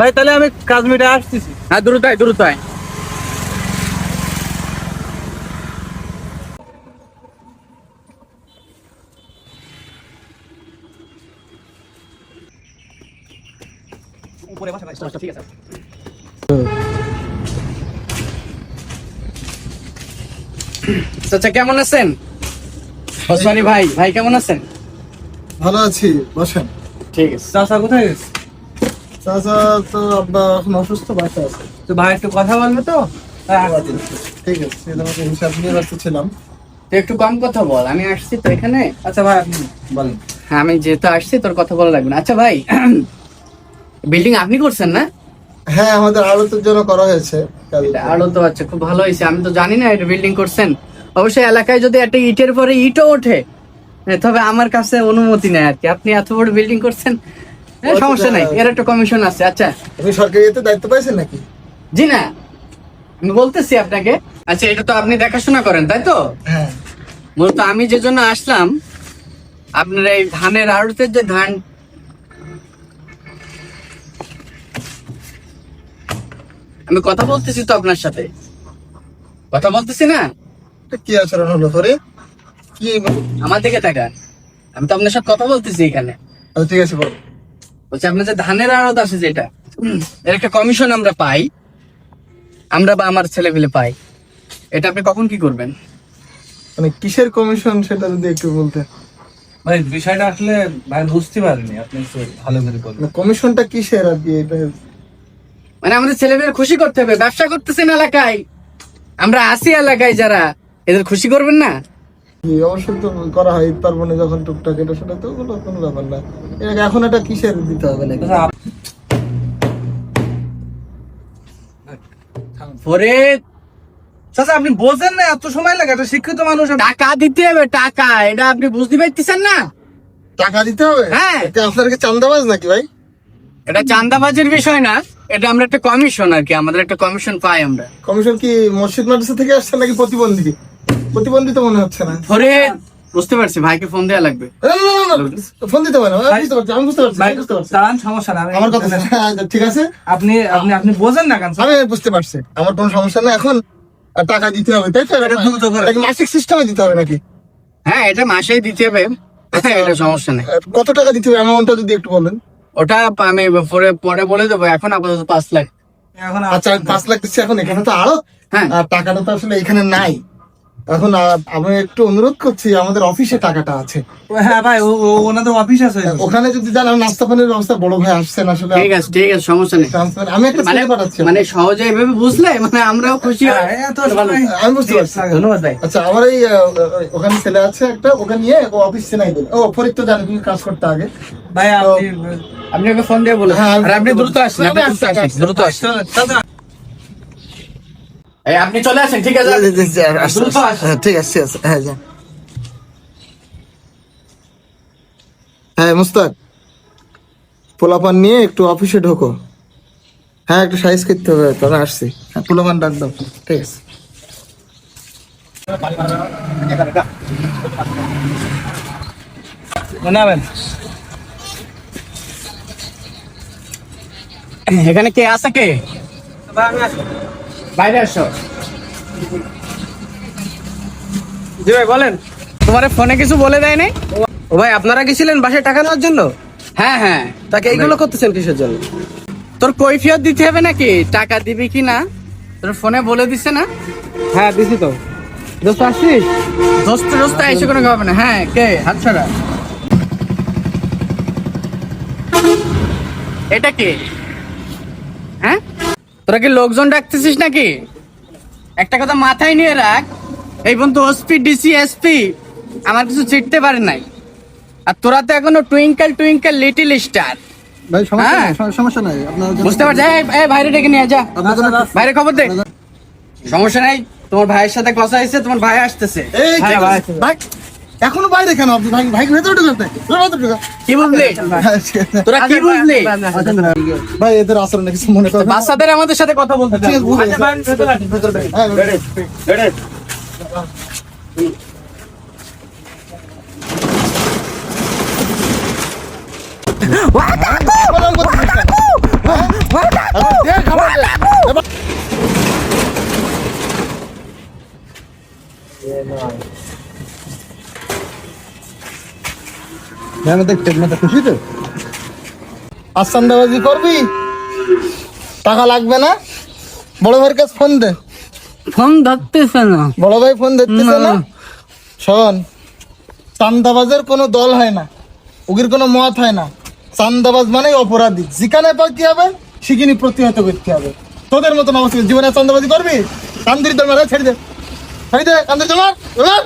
ভাই তাহলে আমি কাজ মিটে আসতেছি। হ্যাঁ দ্রুত আয় দ্রুত আয়। আচ্ছা কেমন আছেন? ওসমানী ভাই ভাই কেমন আছেন? ভালো আছি বসেন। ঠিক আছে। চাচা কোথায় গেছে? চাচা তো আব্বা এখন অসুস্থ বাসা আছে। তো ভাই একটু কথা বলবে তো? ঠিক আছে। তোমাকে হিসাব নিয়ে ব্যস্ত ছিলাম। তুই একটু কম কথা বল আমি আসছি তো এখানে। আচ্ছা ভাই বলেন। হ্যাঁ আমি যেহেতু আসছি তোর কথা বলা লাগবে না। আচ্ছা ভাই বিল্ডিং আপনি করছেন না? হ্যাঁ আমাদের আড়তের জন্য করা হয়েছে কাল। এটা আরও তো আচ্ছা খুব ভালো হয়েছে। আমি তো জানি না এটা বিল্ডিং করছেন। অবশ্যই এলাকায় যদি একটা ইটের পরে ইটও ওঠে হ্যাঁ, তবে আমার কাছে অনুমতি নেই আর কি। আপনি এত বড় বিল্ডিং করছেন হ্যাঁ, সমস্যা নাই এর একটা কমিশন আছে আচ্ছা। আপনি সরকারি এতে দায়িত্ব পাইছেন নাকি? জি না আমি বলতেছি আপনাকে। আচ্ছা এটা তো আপনি দেখাশোনা করেন তাই তো? হ্যাঁ। মূলত আমি যে জন্য আসলাম আপনার এই ধানের আড়তের যে ধান আমি কথা বলতেছি তো আপনার সাথে। কথা বলতেছি না? কি আচরণ হলো পরে? কি আমার দিকে তাকান। আমি তো আপনার সাথে কথা বলতেছি এখানে। আচ্ছা, ঠিক আছে বল। বলছি আপনার যে ধানের আড়ত আছে যেটা এর একটা কমিশন আমরা পাই। আমরা বা আমার ছেলে পেলে পাই। এটা আপনি কখন কি করবেন? মানে কিসের কমিশন সেটা যদি একটু বলতে ভাই বিষয়টা আসলে ভাই বুঝতে পারিনি আপনি ভালো করে বলবেন মানে কমিশনটা কিসের আর কি? এটা মানে আমাদের ছেলেমেয়ের খুশি করতে হবে ব্যবসা করতেছেন এলাকায়। আমরা আসি এলাকায় যারা এদের খুশি করবেন না? অবশ্যই তো করা হয় ঈদ পার্বণে যখন টুকটাক এটা সেটা তো ওগুলো কোনো ব্যাপার না। এটা এখন এটা কিসের দিতে হবে নাকি? চাচা আপনি বোঝেন না এত সময় লাগে একটা শিক্ষিত মানুষ টাকা দিতে হবে টাকা এটা আপনি বুঝতে পারতেছেন না? টাকা দিতে হবে? হ্যাঁ। এটা আপনার কি চান্দাবাজ নাকি ভাই? এটা চান্দাবাজের বিষয় না এটা আমরা একটা কমিশন আর কি আমাদের একটা কমিশন পাই আমরা। কমিশন কি মসজিদ মাদ্রাসা থেকে আসছে নাকি প্রতিবন্ধী? প্রতিবন্ধী তো মনে হচ্ছে না। বুঝতে পারছি ভাইকে ফোন দেওয়া লাগবে। ফোন দিতে আমি বুঝতে পারছি দাঁড়ান সমস্যা না আমার কথা হ্যাঁ, ঠিক আছে। আপনি আপনি আপনি বোঝেন না কেন আমি বুঝতে পারছি আমার কোনো সমস্যা না এখন টাকা দিতে হবে তাই তো? এটা দ্রুত করে। মাসিক সিস্টেমে দিতে হবে নাকি? হ্যাঁ এটা মাসেই দিতে হবে এটা সমস্যা নেই। কত টাকা দিতে হবে অ্যামাউন্টটা যদি একটু বলেন। ওটা আমি পরে পরে বলে দেবো এখন আপাতত পাঁচ লাখ। এখন আচ্ছা পাঁচ লাখ দিচ্ছি এখন এখানে তো আরও। হ্যাঁ। আর টাকাটা তো আসলে এখানে নাই। এখন আমি একটু অনুরোধ করছি আমাদের অফিসে টাকাটা আছে। হ্যাঁ ভাই ওনাদের অফিস আছে। ওখানে যদি যান নাস্তা পানির ব্যবস্থা বড় ভাই আসছেন আসলে ঠিক আছে ঠিক আছে সমস্যা নেই। আমি একটা মানে পাঠাচ্ছি। মানে সহজে এভাবে বুঝলে মানে আমরাও খুশি হই হ্যাঁ, এত সময়- আমি বুঝতে পারছি। ধন্যবাদ ভাই। আচ্ছা আমার এই ওখানে ছেলে আছে একটা ওখানে নিয়ে ও অফিস চেনাই দেবে। ও ফরিদ তো জানে কাজ করতে আগে। ভাই আপনি আপনি ওকে ফোন দিয়ে বলুন। হ্যাঁ, আর আপনি দ্রুত আসেন দ্রুত আসেন। দ্রুত আসেন এই আপনি চলে আসেন ঠিক আছে? হ্যাঁ, ঠিক আছে হ্যাঁ যান। হ্যাঁ মুস্তাক। পোলাপান নিয়ে একটু অফিসে ঢোকো। হ্যাঁ একটু সাইজ করতে হবে তো আমি আসছি। হ্যাঁ পোলাপান ডাক দাও ঠিক আছে। এখানে কে আছে কে? আমি বাইরে আসো। জি ভাই বলেন। তোমার ফোনে কিছু বলে দেয় নাই? ও ভাই আপনারা গেছিলেন বাসায় টাকা নেওয়ার জন্য? হ্যাঁ হ্যাঁ। তাকে এইগুলো করতেছেন কিসের জন্য? তোর কৈফিয়ত দিতে হবে নাকি? টাকা দিবি কি না? তোর ফোনে বলে দিছে না? হ্যাঁ দিছি তো। দোস্ত আসছিস? দোস্ত দোস্ত এসে কোনো হবে না। হ্যাঁ কে? হাত ছাড়া এটা কে? তোরা কি লোকজন ডাকতেছিস নাকি? একটা কথা মাথায় নিয়ে রাখ এই বন্ধু ওসপি ডিসি এসপি আমার কিছু চিটতে পারে নাই। আর তোরা তো এখনও টুইঙ্কেল টুইঙ্কেল লিটিল স্টার ভাই সমস্যা নাই, সমস্যা নাই। বুঝতে পারছি এই, বাইরে ডেকে নিয়ে যা। বাইরে খবর দে। সমস্যা নাই তোমার ভাইয়ের সাথে কথা হয়েছে তোমার ভাই আসতেছে। এই হ্যাঁ, ভাই। এখনও বাইরে কেন? ভাই ভাই ভাই ভেতরে ঢুকাতে কি বুঝলি? তোরা কি বুঝলি? ভাই এদের আচরণ কিছু মনে করো। বাচ্চাদের আমাদের সাথে কথা বলতে। ঠিক আছে, আচ্ছা, ভেতরে। ভেতরে ঢুকা। হ্যাঁ, ভেতরে। আবার করতেছিস কেন? হ্যাঁ? খুশি তো? আর করবি? টাকা লাগবে না? বড় ভাইয়ের কাছে ফোন দে। ফোন ধরতেছে না। বড় ভাই ফোন ধরতেছে না। শোন চান্দাবাজের কোনো দল হয় না। ওগির কোনো মত হয় না। চান্দাবাজ মানেই অপরাধী। যেখানে পাই কি হবে সেখানে প্রতিহত করতে হবে। তোদের মতন অবস্থা জীবনে চান্দাবাজি করবি? কান্দির দল মারা ছেড়ে দে। ছেড়ে দে কান্দির দল মার, এবার!